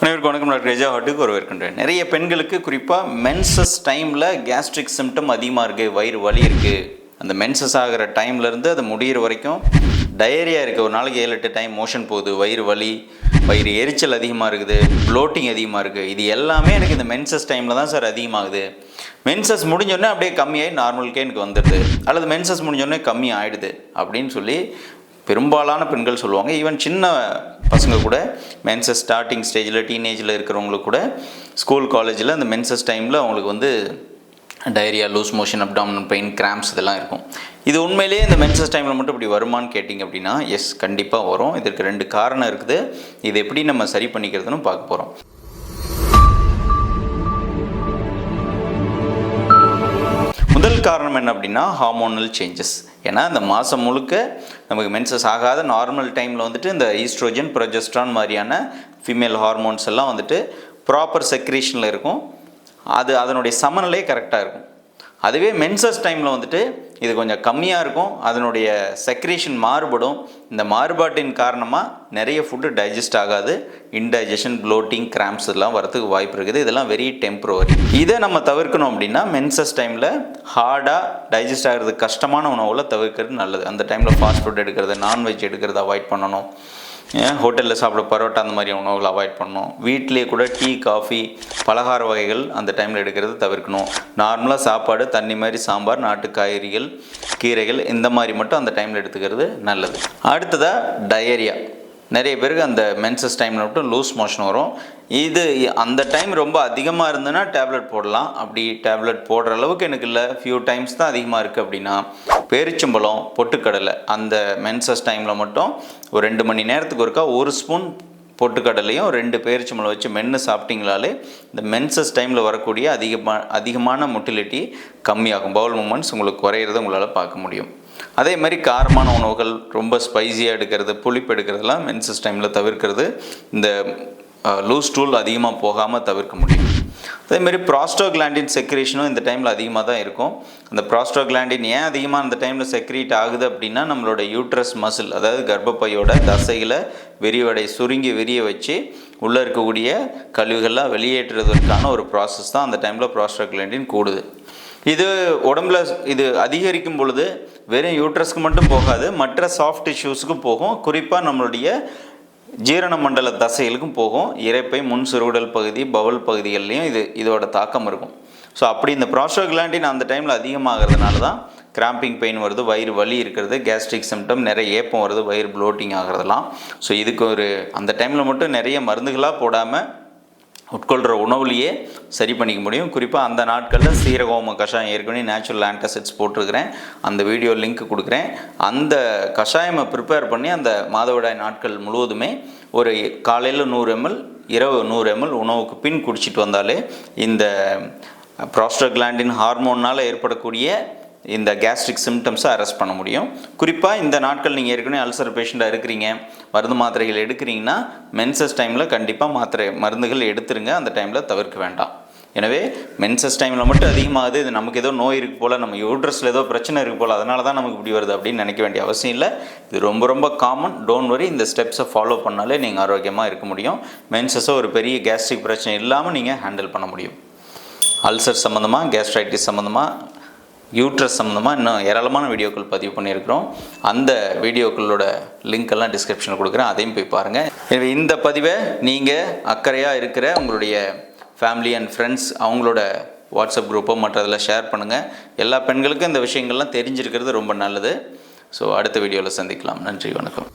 அனைவருக்கும் வணக்கம். டாக்டர் ரேஜா ஹாட்டுக்கு வரவேற்கின்றேன். நிறைய பெண்களுக்கு குறிப்பாக மென்சஸ் டைமில் கேஸ்ட்ரிக் சிம்டம் அதிகமாக இருக்குது வயிறு வலி இருக்குது அந்த மென்சஸ் ஆகிற டைம்லேருந்து அது முடியிற வரைக்கும் டயரியா இருக்குது ஒரு நாளைக்கு ஏழு எட்டு டைம் மோஷன் போகுது. வயிறு வலி வயிறு எரிச்சல் அதிகமாக இருக்குது ப்ளோட்டிங் அதிகமாக இருக்குது இது எல்லாமே எனக்கு இந்த மென்சஸ் டைமில் தான் சார் அதிகமாகுது. மென்சஸ் முடிஞ்சோடனே அப்படியே கம்மியாகி நார்மலுக்கே எனக்கு வந்துடுது. அல்லது மென்சஸ் முடிஞ்சோடனே கம்மி ஆயிடுது அப்படின்னு சொல்லி பெரும்பாலான பெண்கள் சொல்லுவாங்க. ஈவன் சின்ன பசங்க கூட மென்சஸ் ஸ்டார்டிங் ஸ்டேஜில் டீனேஜில் இருக்கிறவங்களுக்கு கூட ஸ்கூல் காலேஜில் அந்த மென்சஸ் டைமில் அவங்களுக்கு வந்து diarrhoea loose motion abdominal pain cramps இதெல்லாம் இருக்கும். இது உண்மையிலேயே இந்த மென்சஸ் டைமில் மட்டும் இப்படி வருமான்னு கேட்டிங்க அப்படின்னா எஸ் கண்டிப்பாக வரும். இதற்கு ரெண்டு காரணம் இருக்குது. இது எப்படி நம்ம சரி பண்ணிக்கிறதுன்னு பார்க்க போகிறோம் காரணம் என்ன அப்படின்னா ஹார்மோனல் சேஞ்சஸ் ஏன்னா இந்த மாதம் முழுக்க நமக்கு மென்சஸ் ஆகாத நார்மல் டைமில் வந்துட்டு இந்த ஈஸ்ட்ரோஜன் ப்ரொஜெஸ்ட்ரான் மாதிரியான ஃபீமேல் ஹார்மோன்ஸ் எல்லாம் வந்துட்டு ப்ராப்பர் செக்ரேஷனில் இருக்கும். அது அதனுடைய சமநிலையே கரெக்டாக இருக்கும். அதுவே மென்சஸ் டைமில் வந்துட்டு இது கொஞ்சம் கம்மியாக இருக்கும். அதனுடைய செக்ரேஷன் மாறுபடும். இந்த மாறுபாட்டின் காரணமாக நிறைய ஃபுட்டு டைஜஸ்ட் ஆகாது. இன்டைஜஷன் ப்ளோட்டிங் கிராம்ப்ஸ் இதெல்லாம் வரதுக்கு வாய்ப்பு இருக்குது. இதெல்லாம் வெரி டெம்ப்ரவரி இதை நம்ம தவிர்க்கணும் அப்படின்னா மென்சஸ் டைமில் ஹார்டாக டைஜஸ்ட் ஆகிறது கஷ்டமான உணவுகளை தவிர்க்கிறது நல்லது. அந்த டைமில் ஃபாஸ்ட் ஃபுட் எடுக்கிறது நான்வெஜ் எடுக்கிறத அவாய்ட் பண்ணணும். ஹோட்டலில் சாப்பிட பரோட்டா அந்த மாதிரி உணவுகளை அவாய்ட் பண்ணணும். வீட்டிலே கூட டீ காஃபி பலகார வகைகள் அந்த டைமில் எடுக்கிறது தவிர்க்கணும். நார்மலாக சாப்பாடு தண்ணி மாதிரி சாம்பார் நாட்டு காய்கறிகள் கீரைகள் இந்த மாதிரி மட்டும் அந்த டைமில் எடுத்துக்கிறது நல்லது. அடுத்ததாக டயரியா நிறைய பேருக்கு அந்த மென்சஸ் டைமில் மட்டும் லூஸ் மோஷன் வரும். இது அந்த டைம் ரொம்ப அதிகமாக இருந்ததுன்னா டேப்லெட் போடலாம். அப்படி டேப்லெட் போடுற அளவுக்கு எனக்கு இல்லை. ஃபியூ டைம்ஸ் தான் அதிகமாக இருக்குது அப்படின்னா பேரிச்சம்பழம் பொட்டுக்கடலை அந்த மென்சஸ் டைமில் மட்டும் ஒரு ரெண்டு மணி நேரத்துக்கு ஒருக்கா ஒரு ஸ்பூன் பொட்டுக்கடலையும் ரெண்டு பேரிச்சம்பழம் வச்சு மென்று சாப்பிட்டீங்களாலே இந்த மென்சஸ் டைமில் வரக்கூடிய அதிகமாக அதிகமான மொட்டிலிட்டி கம்மியாகும். பவுல் மூமெண்ட்ஸ் உங்களுக்கு குறையிறத உங்களால் பார்க்க முடியும். அதே மாதிரி காரமான உணவுகள் ரொம்ப ஸ்பைசியாக எடுக்கிறது புளிப்பு எடுக்கிறதெல்லாம் மென்சஸ் டைமில் தவிர்க்கிறது இந்த லூஸ் டூல் அதிகமாக போகாமல் தவிர்க்க முடியும். அதேமாரி ப்ராஸ்டோகிளாண்டின் செக்ரேஷனும் இந்த டைமில் அதிகமாக தான் இருக்கும். அந்த ப்ராஸ்டோகிளாண்டின் ஏன் அதிகமாக அந்த டைமில் செக்ரீட் ஆகுது அப்படின்னா நம்மளோட யூட்ரஸ் மசில் அதாவது கர்ப்பப்பையோட தசைகளை விரிவடை சுருங்கி விரிய வச்சு உள்ளே இருக்கக்கூடிய கழிவுகள்லாம் வெளியேற்றுவதற்கான ஒரு ப்ராசஸ் தான் அந்த டைமில் ப்ராஸ்டோகிளாண்டின் கூடுது. இது உடம்புல இது அதிகரிக்கும் பொழுது வெறும் யூட்ரஸ்க்கு மட்டும் போகாது மற்ற சாஃப்ட் டிஷ்யூஸுக்கும் போகும். குறிப்பாக நம்மளுடைய ஜீரண மண்டல தசைகளுக்கும் போகும். இறைப்பை முன் சிறுகுடல் பகுதி பவல் பகுதிகள்லையும் இது இதோட தாக்கம் இருக்கும். ஸோ அப்படி இந்த ப்ராஸ்டோகிளாண்டின் அந்த டைமில் அதிகமாகிறதுனால தான் கிராம்பிங் பெயின் வருது வயிறு வலி இருக்கிறது கேஸ்ட்ரிக் சிம்டம் நிறைய ஏப்பம் வருது வயிறு ப்ளோட்டிங் ஆகிறதெல்லாம். ஸோ இதுக்கு ஒரு அந்த டைமில் மட்டும் நிறைய மருந்துகளாக போடாமல் உட்கொள்கிற உணவுலையே சரி பண்ணிக்க முடியும். குறிப்பாக அந்த நாட்களில் சீரகோம கஷாயம் ஏற்கனவே நேச்சுரல் ஆன்டாசிட்ஸ் போட்டிருக்கிறேன். அந்த வீடியோ லிங்க் கொடுக்குறேன். அந்த கஷாயமை ப்ரிப்பேர் பண்ணி அந்த மாதவிடாய் நாட்கள் முழுவதுமே ஒரு காலையில் நூறு எம்எல் இரவு நூறு எம்எல் உணவுக்கு பின் குடிச்சிட்டு வந்தாலே இந்த ப்ராஸ்டோகிளாண்டின் ஹார்மோனால் ஏற்படக்கூடிய இந்த கேஸ்ட்ரிக் சிம்டம்ஸை அரெஸ்ட் பண்ண முடியும். குறிப்பாக இந்த நாட்கள் நீங்கள் ஏற்கனவே அல்சர் பேஷண்ட்டாக இருக்கிறீங்க. மருந்து மாத்திரைகள் எடுக்கிறீங்கன்னா மென்சஸ் டைமில் கண்டிப்பாக மாத்திரை மருந்துகள் எடுத்துருங்க. அந்த டைமில் தவிர்க்க வேண்டாம். எனவே மென்சஸ் டைமில் மட்டும் அதிகமாகுது. இது நமக்கு ஏதோ நோய் இருக்குது போல் நம்ம யூட்ரஸில் ஏதோ பிரச்சனை இருக்குது போல் அதனால தான் நமக்கு இப்படி வருது அப்படின்னு நினைக்க வேண்டிய அவசியம் இல்லை. இது ரொம்ப ரொம்ப காமன் டோன்ட் வரி இந்த ஸ்டெப்ஸை ஃபாலோ பண்ணாலே நீங்கள் ஆரோக்கியமாக இருக்க முடியும். மென்சஸை ஒரு பெரிய கேஸ்ட்ரிக் பிரச்சனை இல்லாமல் நீங்கள் ஹேண்டில் பண்ண முடியும். அல்சர் சம்மந்தமாக கேஸ்ட்ரைட்டிஸ் சம்மந்தமாக யூட்ரஸ் சம்மந்தமாக இன்னும் ஏராளமான வீடியோக்கள் பதிவு பண்ணியிருக்கிறோம். அந்த வீடியோக்களோட லிங்க்கெல்லாம் டிஸ்கிரிப்ஷனில் கொடுக்குறேன். அதையும் போய் பாருங்கள் எனவே இந்த பதிவை நீங்கள் அக்கறையாக இருக்கிற உங்களுடைய ஃபேமிலி அண்ட் ஃப்ரெண்ட்ஸ் அவங்களோட வாட்ஸ்அப் குரூப்போ மற்றதில் ஷேர் பண்ணுங்கள் எல்லா பெண்களுக்கும் இந்த விஷயங்கள்லாம் தெரிஞ்சிருக்கிறது ரொம்ப நல்லது. ஸோ அடுத்த வீடியோவில் சந்திக்கலாம். நன்றி வணக்கம்.